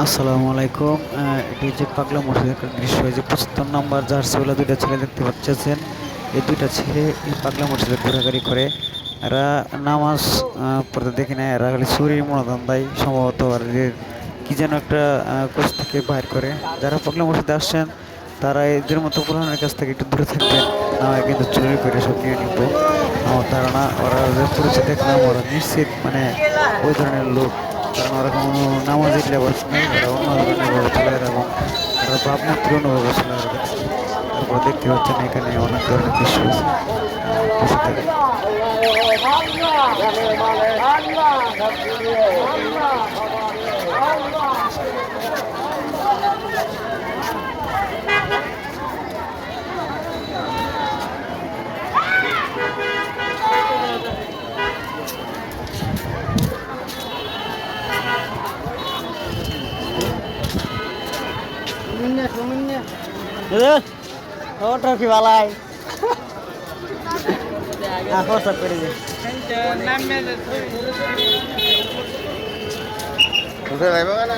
আসসালামু আলাইকুম। এটি হচ্ছে পাগলা মসজিদের দৃশ্য। যে পঁচাত্তর নাম্বার জার্সিওয়ালা দুইটা ছেলে দেখতে পাচ্ছেন। এই দুইটা ছেলে এই পাগলা মসজিদে ঘোরাঘুরি করে। এরা নামাজ পড়তে দেখি না এরা খালি চুরির দেয় সম্ভবত আর কি যেন একটা কোচ থেকে বাইর করে। যারা পাগলা মসজিদে আসছেন, তারা এদের মতো পুরানোর কাছ থেকে একটু দূরে থাকবেন। হয় কিন্তু চুরি করে সব নিয়ে নিব। আমার ধারণা, ওরা যে পরিচয় দেখলাম ওরা নিশ্চিত মানে ওই ধরনের লোক। কারণ ওরা কোনো নামাজের লেবাস নেই, ওরা অন্য ধরনের চলে এবং ওরা ভাবমূর্তি অনুভব চলে তারপর দেখতে পাচ্ছেন এখানে অনেক ধরনের দৃশ্য আছে থাকে ট্রফি বালাই? সব করে দে। উঠে যাইব কেন